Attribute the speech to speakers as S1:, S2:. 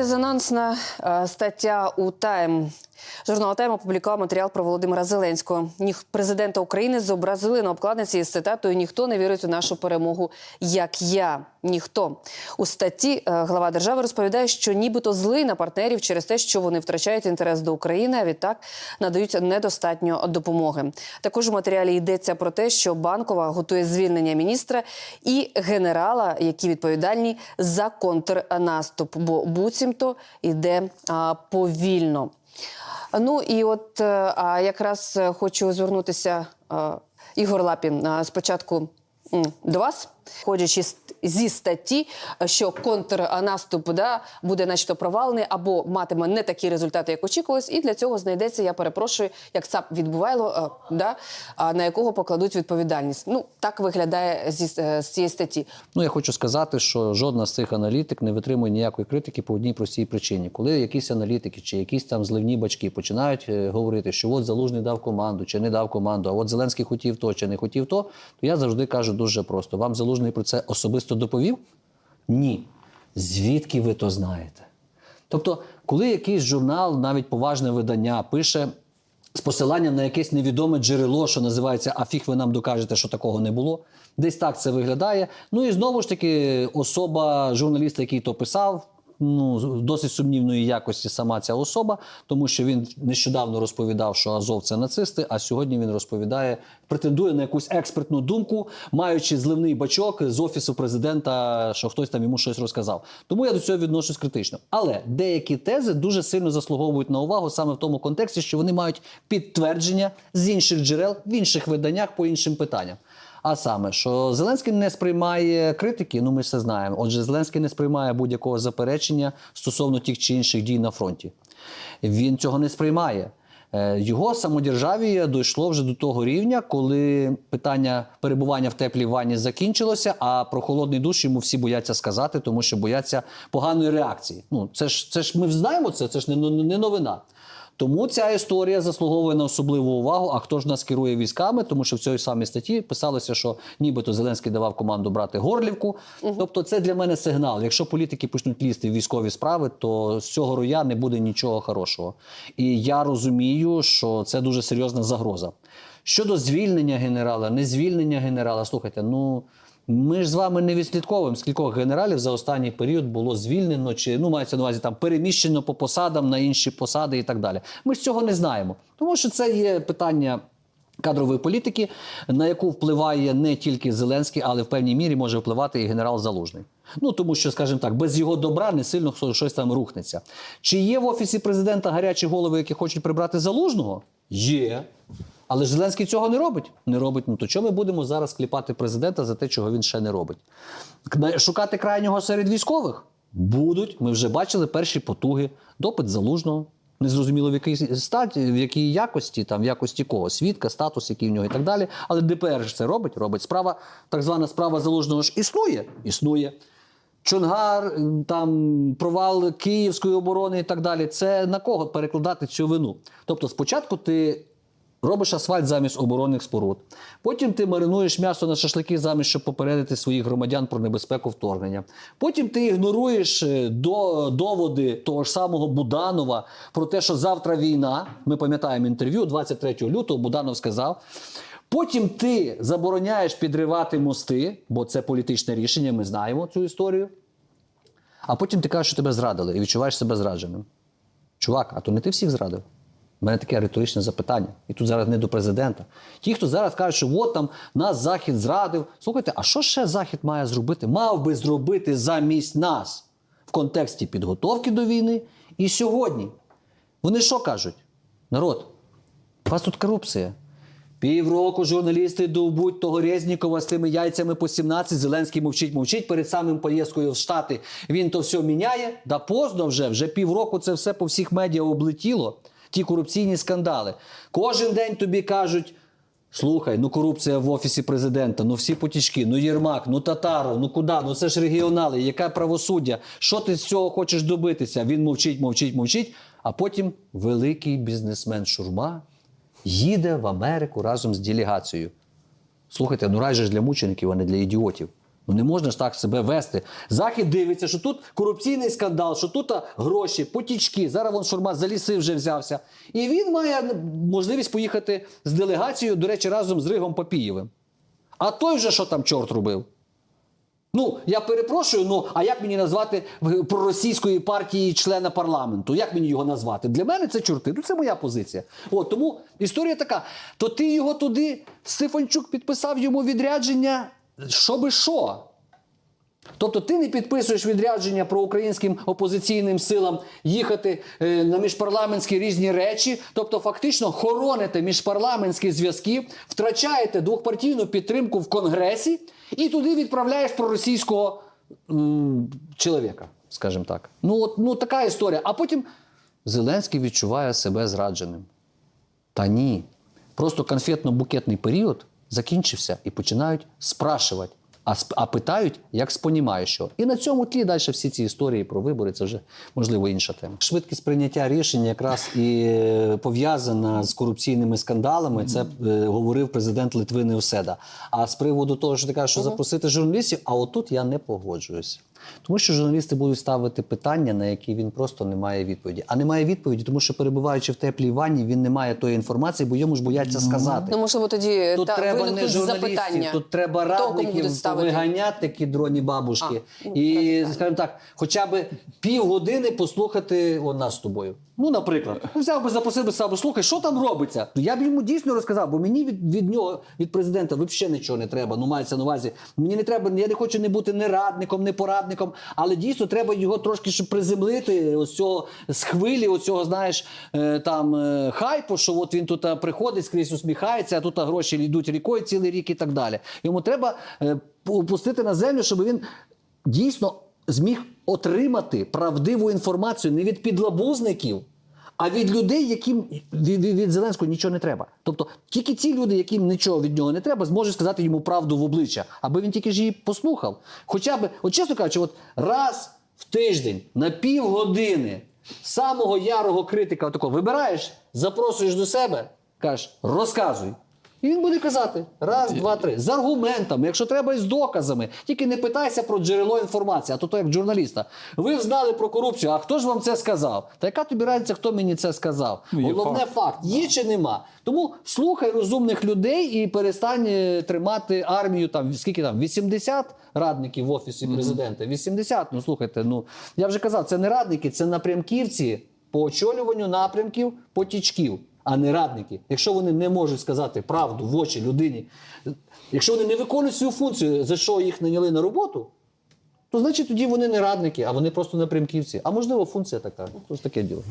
S1: Резонансна е, стаття у Тайм. Журнал Тайм опублікував матеріал про Володимира Зеленського. Ніх президента України зобразили на обкладинці із цитатою Ніхто не вірить у нашу перемогу, як я. Ніхто у статті е, глава держави розповідає, що нібито злий на партнерів через те, що вони втрачають інтерес до України, а відтак надають недостатньо допомоги. Також у матеріалі йдеться про те, що банкова готує звільнення міністра і генерала, які відповідальні за контрнаступ, бо буцімто йде повільно. Ну і от е, якраз е, хочу звернутися е, Ігор Лапін спочатку до вас, ходячи зі статті, що контрнаступ да, буде начебто провалений або матиме не такі результати, як очікувалось, і для цього знайдеться, я перепрошую, як ЦАП відбувайло, е, да, на якого покладуть відповідальність. Ну так виглядає зі е, з цієї статті.
S2: Ну, я хочу сказати, що жодна з цих аналітик не витримує ніякої критики по одній простій причині. Коли якісь аналітики чи якісь там зливні бачки починають е, говорити, що от Залужний дав команду чи не дав команду, а от Зеленський хотів то чи не хотів то, то я завжди кажу дуже просто: вам Залужний про це особисто доповів? Ні. Звідки ви то знаєте? Тобто, коли якийсь журнал, навіть поважне видання, пише з посиланням на якесь невідоме джерело, що називається А фіг ви нам докажете, що такого не було. Десь так це виглядає. Ну і знову ж таки, особа журналіста, який то писав. Ну, досить сумнівної якості сама ця особа, тому що він нещодавно розповідав, що Азов це нацисти, а сьогодні він розповідає, претендує на якусь експертну думку, маючи зливний бачок з офісу президента, що хтось там йому щось розказав. Тому я до цього відношусь критично. Але деякі тези дуже сильно заслуговують на увагу саме в тому контексті, що вони мають підтвердження з інших джерел в інших виданнях по іншим питанням. А саме, що Зеленський не сприймає критики, ну ми все знаємо. Отже, Зеленський не сприймає будь-якого заперечення стосовно тих чи інших дій на фронті. Він цього не сприймає. Е, Його самодержав'я дійшло вже до того рівня, коли питання перебування в теплій ванні закінчилося, а про холодний душ йому всі бояться сказати, тому що бояться поганої реакції. Ну це ж це ж ми знаємо це, це ж не, не новина. Тому ця історія заслуговує на особливу увагу. А хто ж нас керує військами? Тому що в цій самій статті писалося, що нібито Зеленський давав команду брати Горлівку. Тобто, це для мене сигнал. Якщо політики почнуть лізти в військові справи, то з цього роя не буде нічого хорошого. І я розумію, що це дуже серйозна загроза. Щодо звільнення генерала, не звільнення генерала, слухайте, ну. Ми ж з вами не відслідковуємо, скількох генералів за останній період було звільнено, чи ну мається на увазі там переміщено по посадам на інші посади і так далі. Ми ж цього не знаємо, тому що це є питання. Кадрової політики, на яку впливає не тільки Зеленський, але в певній мірі може впливати і генерал Залужний. Ну тому що, скажімо так, без його добра не сильно щось там рухнеться. Чи є в офісі президента гарячі голови, які хочуть прибрати залужного? Є. Але Зеленський цього не робить. Не робить. Ну то чому ми будемо зараз кліпати президента за те, чого він ще не робить? Шукати крайнього серед військових? Будуть. Ми вже бачили перші потуги, допит залужного. Незрозуміло в якій статі, в якій якості, там в якості кого, свідка, статус, який в нього і так далі. Але ДПР ж це робить, робить. Справа, так звана справа залужного ж існує, існує. Чонгар, там провал Київської оборони і так далі. Це на кого перекладати цю вину? Тобто, спочатку ти робиш асфальт замість оборонних споруд, потім ти маринуєш м'ясо на шашлики замість, щоб попередити своїх громадян про небезпеку вторгнення. Потім ти ігноруєш е, до, доводи того ж самого Буданова про те, що завтра війна. Ми пам'ятаємо інтерв'ю 23 лютого. Буданов сказав. Потім ти забороняєш підривати мости, бо це політичне рішення, ми знаємо цю історію. А потім ти кажеш, що тебе зрадили і відчуваєш себе зрадженим. Чувак, а то не ти всіх зрадив? У мене таке риторичне запитання. І тут зараз не до президента. Ті, хто зараз кажуть, що от там нас Захід зрадив. Слухайте, а що ще Захід має зробити? Мав би зробити замість нас в контексті підготовки до війни і сьогодні. Вони що кажуть? Народ, у вас тут корупція. Півроку журналісти довбуть того Резнікова з тими яйцями по 17, Зеленський мовчить, мовчить перед самим поїздкою в Штати. Він то все міняє. Да поздно вже, вже півроку це все по всіх медіа облетіло. Ті корупційні скандали. Кожен день тобі кажуть: слухай, ну корупція в офісі президента, ну всі потічки, ну Єрмак, ну Татаров, ну куди? Ну це ж регіонали, яке правосуддя? Що ти з цього хочеш добитися? Він мовчить, мовчить, мовчить. А потім великий бізнесмен Шурма їде в Америку разом з делегацією. Слухайте, ну рай же ж для мучеників, а не для ідіотів. Ну не можна ж так себе вести. Захід дивиться, що тут корупційний скандал, що тут гроші, потічки. Зараз вон Шурма за ліси вже взявся. І він має можливість поїхати з делегацією, до речі, разом з Ригом Папієвим. А той вже що там чорт робив? Ну, я перепрошую, ну а як мені назвати проросійської партії члена парламенту? Як мені його назвати? Для мене це чорти. Ну, це моя позиція. От тому історія така: то ти його туди, Стефанчук підписав йому відрядження, що би що. Тобто ти не підписуєш відрядження проукраїнським опозиційним силам їхати е, на міжпарламентські різні речі, тобто фактично хороните міжпарламентські зв'язки, втрачаєте двохпартійну підтримку в Конгресі і туди відправляєш проросійського м, чоловіка, скажімо так. Ну, от, ну така історія. А потім Зеленський відчуває себе зрадженим. Та ні. Просто конфетно-букетний період закінчився і починають спрашувати. А, сп- а питають, як спонімає що. І на цьому тлі далі всі ці історії про вибори це вже можливо інша тема. Швидкість прийняття рішень якраз і е, пов'язана з корупційними скандалами. Це е, говорив президент Литви Неуседа. А з приводу того, що ти кажеш, що запросити журналістів, а отут я не погоджуюся. Тому що журналісти будуть ставити питання, на які він просто не має відповіді. А не має відповіді, тому що перебуваючи в теплій ванні, він не має тої інформації, бо йому ж бояться сказати.
S1: Ну, можливо, тоді
S2: Тут
S1: та,
S2: треба не журналістів,
S1: запитання.
S2: тут треба радників виганяти такі дроні бабушки.
S1: А, ну,
S2: і, скажімо так, хоча б півгодини послухати о, нас з тобою. Ну, наприклад, взяв би, запросив би сам, слухай, що там робиться? Я б йому дійсно розказав, бо мені від, від нього, від президента, взагалі нічого не треба. Ну, мається на увазі. Мені не треба, я не хочу не бути не радником, не порадником, але дійсно треба його трошки щоб приземлити ось цього з хвилі, оцього знаєш, е, там е, хайпу, що от він тут е, приходить, скрізь усміхається, а тут гроші йдуть рікою цілий рік і так далі. Йому треба опустити на землю, щоб він дійсно зміг отримати правдиву інформацію не від підлабузників, а від людей, яким від, від, Зеленського нічого не треба. Тобто тільки ті люди, яким нічого від нього не треба, зможуть сказати йому правду в обличчя, аби він тільки ж її послухав. Хоча б, от чесно кажучи, от раз в тиждень на півгодини самого ярого критика такого вибираєш, запрошуєш до себе, кажеш, розказуй. І він буде казати раз, два, три. З аргументами, якщо треба, і з доказами. Тільки не питайся про джерело інформації, а то то як журналіста. Ви знали про корупцію, а хто ж вам це сказав? Та яка тобі разниця, хто мені це сказав?
S3: Ну,
S2: Головне
S3: факт.
S2: є чи нема. Тому слухай розумних людей і перестань е, тримати армію там скільки там 80 радників в офісі президента. 80, Ну слухайте, ну я вже казав, це не радники, це напрямківці по очолюванню напрямків потічків, а не радники. Якщо вони не можуть сказати правду в очі людині, якщо вони не виконують свою функцію, за що їх наняли на роботу. То значить тоді вони не радники, а вони просто напрямківці. А можливо, функція така. Тож таке діло.